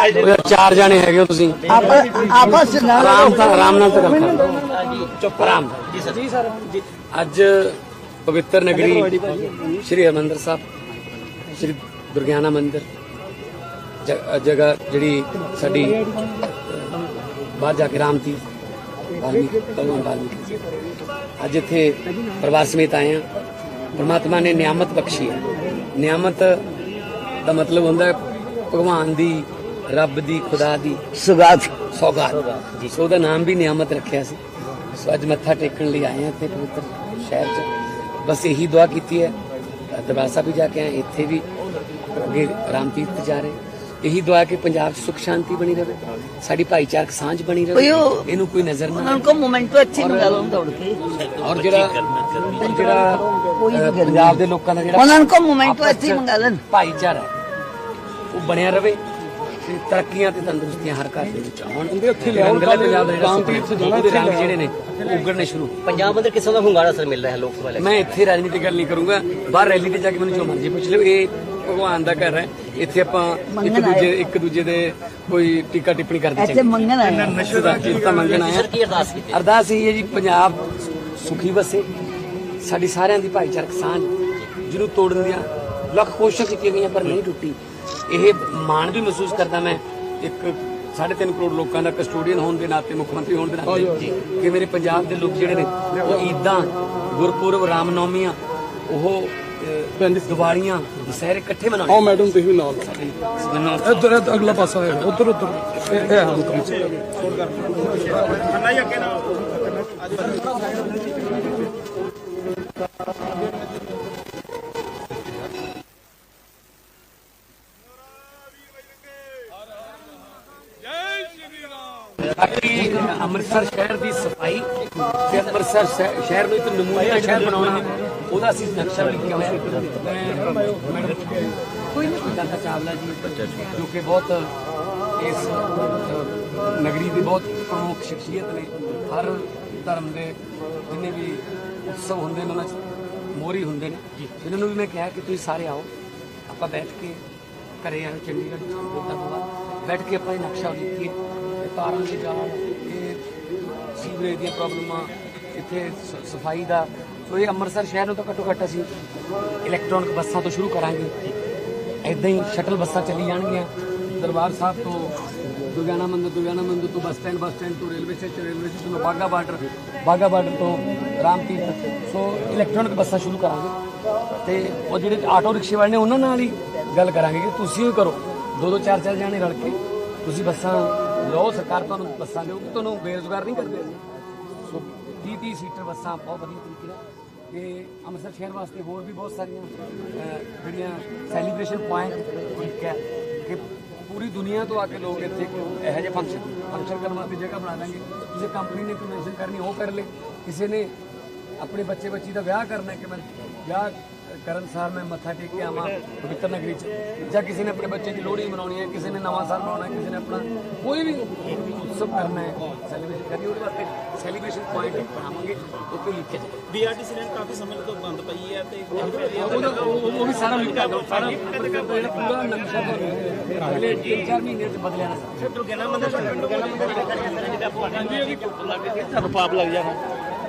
ਉਹ ਚਾਰ ਜਾਣੇ ਹੈਗੇ ਹੋ ਤੁਸੀਂ। ਆਪਸ ਚ ਨਾ ਆਰਾਮ ਨਾਲ ਆਰਾਮ ਨਾਲ ਤਾਂ ਚੁੱਪ ਆਰਾਮ। ਜੀ ਸਰ। ਜੀ ਸਰ ਅੱਜ ਪਵਿੱਤਰ ਨਗਰੀ ਸ਼੍ਰੀ ਹਰਿਮੰਦਰ ਸਾਹਿਬ ਸ਼੍ਰੀ ਦੁਰਗਿਆਨਾ ਮੰਦਿਰ ਜਗ੍ਹਾ ਜਿਹੜੀ ਸਾਡੀ ਬਾਹਰ ਜਾ ਕੇ ਰਾਮ ਵਾਲਮੀਕੀ ਭਗਵਾਨ ਵਾਲਮੀਕੀ ਅੱਜ ਇੱਥੇ ਪਰਿਵਾਰ ਸਮੇਤ ਆਏ ਹਾਂ। ਪਰਮਾਤਮਾ ਨੇ ਨਿਆਮਤ ਬਖਸ਼ੀ ਹੈ। ਨਿਆਮਤ ਦਾ ਮਤਲਬ ਹੁੰਦਾ ਹੈ ਭਗਵਾਨ ਦੀ ਰੱਬ ਦੀ ਖੁਦਾ ਦੀ। ਸੁਗਾਤ। ਸੌਗਾਤ। ਜੀ ਉਹਦਾ ਨਾਮ ਵੀ ਨਿਆਮਤ ਰੱਖਿਆ ਸੀ। ਸੋ ਅੱਜ ਮੱਥਾ ਟੇਕਣ ਲਈ ਆਏ ਹਾਂ ਤੇ ਪਵਿੱਤਰ ਸ਼ਹਿਰ 'ਚ। ਬਸ ਇਹੀ ਦੁਆ ਕੀਤੀ ਹੈ। ਦਰਬਾਰ ਵੀ ਜਾ ਕੇ ਆਏ ਇੱਥੇ ਵੀ ਅੱਗੇ ਰਾਮਤੀਰਥ ਜਾ ਰਹੇ। ਇਹੀ ਦੁਆ ਕਿ ਪੰਜਾਬ ਸੁਖ ਸ਼ਾਂਤੀ ਬਣੀ ਰਹੇ। ਸਾਡੀ ਭਾਈਚਾਰਕ ਸਾਂਝ ਬਣੀ ਰਹੇ। ਇਹਨੂੰ ਕੋਈ ਨਜ਼ਰ ਨਾ ਉਹਨਾਂ ਮੂਮੈਂਟ ਤੋਂ ਅੱਛੀ ਨਿਕਾਲੋ ਦੌੜ ਕੇ। ਔਰ ਜਿਹੜਾ ਜਿਹੜਾ ਪੰਜਾਬ ਦੇ ਲੋਕਾਂ ਦਾ ਜਿਹੜਾ ਉਹਨਾਂ ਨੂੰ ਮੂਮੈਂਟ ਤੋਂ ਅੱਛੀ ਮੰਗਾ ਲੈਣ ਭਾਈਚਾਰਾ ਉਹ ਬਣਿਆ ਰਹੇ। ਤਰੱਕੀਆਂ ਤੇ ਤੰਦਰੁਸਤੀਆਂ ਹਰ ਘਰ ਦੇ ਵਿੱਚ ਆਉਣ ਉਹਦੇ ਉੱਥੇ ਲਿਆਉਣ ਕਾਲੇ ਪੰਜਾਬ ਦਾ ਜਿਹੜਾ ਸਮਾਜ ਦੇ ਰੰਗ ਜਿਹੜੇ ਨੇ ਉਗੜਨੇ ਸ਼ੁਰੂ। ਪੰਜਾਬ ਅੰਦਰ ਕਿਸਮ ਦਾ ਹੁੰਗਾਰਾ ਸਰ ਮਿਲ ਹੈ ਲੋਕ ਸਭਾ ਮੈਂ ਇੱਥੇ ਰਾਜਨੀਤੀ ਗੱਲ ਨਹੀਂ ਕਰੂੰਗਾ। ਬਾਹਰ ਰੈਲੀ ਤੇ ਜਾ ਕੇ ਮੈਨੂੰ ਜੋ ਮਰਜ਼ੀ ਪੁੱਛ ਲਿਓ। ਇਹ ਭਗਵਾਨ ਦਾ ਘਰ ਹੈ। ਇੱਥੇ ਆਪਾਂ ਇੱਕ ਦੂਜੇ ਇੱਕ ਦੂਜੇ ਦੇ ਕੋਈ ਟੀਕਾ ਟਿੱਪਣੀ ਕਰਦੇ ਚੰਗੇ। ਇੱਥੇ ਮੰਗਣ ਆਏ ਨਸ਼ੇ ਦਾ ਚਿੰਤਾ ਮੰਗਣ ਆਏ ਅਰਦਾਸ ਕੀਤੀ? ਅਰਦਾਸ ਇਹ ਹੈ ਜੀ ਪੰਜਾਬ ਸੁਖੀ ਵਸੇ। ਸਾਡੀ ਸਾਰਿਆਂ ਦੀ ਭਾਈਚਾਰਕ ਸਾਂਝ। ਜਿਹਨੂੰ ਤੋੜਨ ਦੀਆਂ ਲੱਖ ਕੋਸ਼ਿਸ਼ਾਂ ਕੀਤੀਆਂ ਗਈਆਂ ਪਰ ਨਹੀਂ ਟੁੱਟੀ। ਇਹ ਮਾਣ ਵੀ ਮਹਿਸੂਸ ਕਰਦਾ ਮੈਂ ਇੱਕ 3.5 ਕਰੋੜ ਲੋਕਾਂ ਦਾ ਕਸਟੋਡੀਅਨ ਹੋਣ ਦੇ ਨਾਤੇ ਮੁੱਖ ਮੰਤਰੀ ਹੋਣ ਦੇ ਨਾਤੇ ਕਿ ਮੇਰੇ ਪੰਜਾਬ ਦੇ ਲੋਕ ਜਿਹੜੇ ਨੇ ਉਹ ਈਦਾਂ ਗੁਰਪੁਰਬ ਰਾਮਨੌਮੀਆਂ ਉਹ ਦੀਵਾਲੀਆਂ ਦੁਸਹਿਰੇ ਇਕੱਠੇ ਮਨਾਉਣੇ। ਆਓ ਮੈਡਮ ਤੁਸੀਂ ਵੀ ਨਾਲ ਇੱਧਰ ਇੱਧਰ ਅਗਲਾ ਪਾਸਾ ਹੈ ਉੱਧਰ ਉੱਧਰ। ਇਹ ਇਹ ਹਮ ਕੰਮ ਬਾਕੀ ਅੰਮ੍ਰਿਤਸਰ ਸ਼ਹਿਰ ਦੀ ਸਫ਼ਾਈ ਤੇ ਅੰਮ੍ਰਿਤਸਰ ਸ਼ਹਿ- ਸ਼ਹਿਰ ਨੂੰ ਇੱਕ ਨਮੂਨਾ ਸ਼ਹਿਰ ਬਣਾਉਣਾ ਉਹਦਾ ਅਸੀਂ ਨਕਸ਼ਾ ਲਿਖਿਆ ਹੋਇਆ ਮੈਂ ਮੈਡਮ ਕੋਈ ਨਹੀਂ। ਕਰਦਾ ਚਾਵਲਾ ਜੀ ਜੋ ਕਿ ਬਹੁਤ ਇਸ ਨਗਰੀ ਦੀ ਬਹੁਤ ਪ੍ਰਮੁੱਖ ਸ਼ਖਸੀਅਤ ਨੇ। ਹਰ ਧਰਮ ਦੇ ਜਿੰਨੇ ਵੀ ਉਤਸਵ ਹੁੰਦੇ ਨੇ ਉਹਨਾਂ 'ਚ ਮੋਰੀ ਹੁੰਦੇ ਨੇ। ਇਹਨਾਂ ਨੂੰ ਵੀ ਮੈਂ ਕਿਹਾ ਕਿ ਤੁਸੀਂ ਸਾਰੇ ਆਓ। ਆਪਾਂ ਬੈਠ ਕੇ ਘਰੇ ਆਏ ਚੰਡੀਗੜ੍ਹ ਤੋਂ ਬੈਠ ਕੇ ਆਪਾਂ ਇਹ ਨਕਸ਼ਾ ਲਿਖੀਏ। ਤਾਰਾਂ ਦੇ ਜਾਣ ਇਹ ਸੀਵਰੇਜ ਦੀਆਂ ਪ੍ਰੋਬਲਮਾਂ, ਇੱਥੇ ਸ- ਸਫ਼ਾਈ ਦਾ। ਸੋ ਇਹ ਅੰਮ੍ਰਿਤਸਰ ਸ਼ਹਿਰ ਨੂੰ ਤਾਂ ਘੱਟੋ ਘੱਟ ਅਸੀਂ ਇਲੈਕਟ੍ਰੋਨਿਕ ਬੱਸਾਂ ਤੋਂ ਸ਼ੁਰੂ ਕਰਾਂਗੇ। ਇਦਾਂ ਹੀ ਸ਼ਟਲ ਬੱਸਾਂ ਚੱਲੀ ਜਾਣਗੀਆਂ। ਦਰਬਾਰ ਸਾਹਿਬ ਤੋਂ ਦੁਰਗਿਆਨਾ ਮੰਦਿਰ ਦੁਰਗਿਆਨਾ ਮੰਦਿਰ ਤੋਂ ਬੱਸ ਸਟੈਂਡ ਬੱਸ ਸਟੈਂਡ ਤੋਂ ਰੇਲਵੇ ਸਟੇਸ਼ਨ ਰੇਲਵੇ ਸਟੇਸ਼ਨ ਤੋਂ ਬਾਗਾ ਬਾਰਡਰ ਬਾਗਾ ਬਾਰਡਰ ਤੋਂ ਰਾਮ ਤੀਰਥ ਸੋ ਇਲੈਕਟ੍ਰੋਨਿਕ ਬੱਸਾਂ ਸ਼ੁਰੂ ਕਰਾਂਗੇ। ਤੇ ਉਹ ਜਿਹੜੇ ਆਟੋ ਰਿਕਸ਼ੇ ਵਾਲੇ ਨੇ, ਉਹਨਾਂ ਨਾਲ ਹੀ ਗੱਲ ਕਰਾਂਗੇ ਕਿ ਤੁਸੀਂ ਵੀ ਕਰੋ। ਦੋ ਦੋ ਚਾਰ ਚਾਰ ਜਾਣੇ ਰਲ ਕੇ ਤੁਸੀਂ ਬੱਸਾਂ ਲਓ ਸਰਕਾਰ ਤੁਹਾਨੂੰ ਬੱਸਾਂ ਦੇਊਗੀ ਤੁਹਾਨੂੰ ਬੇਰੁਜ਼ਗਾਰ ਨਹੀਂ ਕਰਦੇ। ਅਸੀਂ ਸੋ 30 30 ਸੀਟਰ ਬੱਸਾਂ ਬਹੁਤ ਵਧੀਆ ਤਰੀਕੇ ਨਾਲ ਤੇ ਅੰਮ੍ਰਿਤਸਰ ਸ਼ਹਿਰ ਵਾਸਤੇ ਹੋਰ ਵੀ ਬਹੁਤ ਸਾਰੀਆਂ ਅਹ, ਜਿਹੜੀਆਂ ਸੈਲੀਬ੍ਰੇਸ਼ਨ ਪੁਆਇੰਟ ਇੱਕ ਹੈ ਕਿ ਪੂਰੀ ਦੁਨੀਆ ਤੋਂ ਆ ਕੇ ਲੋਕ ਇੱਥੇ ਇੱਕ ਇਹੋ ਜਿਹੇ ਫੰਕਸ਼ਨ ਫੰਕਸ਼ਨ ਕਰਨ ਵਾਸਤੇ ਜਗ੍ਹਾ ਬਣਾ ਦਾਂਗੇ ਕਿਸੇ ਕੰਪਨੀ ਨੇ ਕਨਵੈਨਸ਼ਨ ਕਰਨੀ ਉਹ ਕਰ ਲੇ ਕਿਸੇ ਨੇ ਆਪਣੇ ਬੱਚੇ ਬੱਚੀ ਦਾ ਵਿਆਹ ਕਰਨਾ ਕਿ ਮੈਂ ਵਿਆਹ ਕਰਨ ਸਾਰ ਮੈਂ ਮੱਥਾ ਟੇਕ ਕੇ ਆਵਾਂ ਪਵਿੱਤਰ ਨਗਰੀ ਚ ਜਾਂ ਕਿਸੇ ਨੇ ਆਪਣੇ ਬੱਚੇ ਦੀ ਲੋਹੜੀ ਮਨਾਉਣੀ ਹੈ ਕਿਸੇ ਨੇ ਨਵਾਂ ਸਾਲ ਮਨਾਉਣਾ ਹੈ ਕਿਸੇ ਨੇ ਆਪਣਾ ਕੋਈ ਵੀ ਉਤਸਵ ਕਰਨਾ ਹੈ ਸੈਲੀਬ੍ਰੇਸ਼ਨ ਕਰਨੀ ਉਹਦੇ ਵਾਸਤੇ ਸੈਲੀਬ੍ਰੇਸ਼ਨ ਪੁਆਇੰਟ ਬਣਾਵਾਂਗੇ ਉੱਥੇ ਲਿਖਿਆ ਜਾਏ ਬੀਆਰਟੀਸੀ ਲਾਈਨ ਕਾਫੀ ਸਮੇਂ ਤੋਂ ਬੰਦ ਪਈ ਹੈ ਤੇ ਉਹ ਵੀ ਸਾਰਾ ਲਿਖਿਆ ਸਾਰਾ ਪੂਰਾ ਨਕਸ਼ਾ ਪਹਿਲੇ 3-4 ਮਹੀਨੇ ਚ ਬਦਲਿਆ ਨਾ ਦੁਰਗਿਆਨਾ ਮੰਦਿਰ ਦੁਰਗਿਆਨਾ ਮੰਦਿਰ ਜਿਹੜਾ ਜਿੱਦਾਂ ਭਵਾਨੀ ਤੁਹਾਨੂੰ ਪਾਪ ਲੱਗ ਜਾਣਾ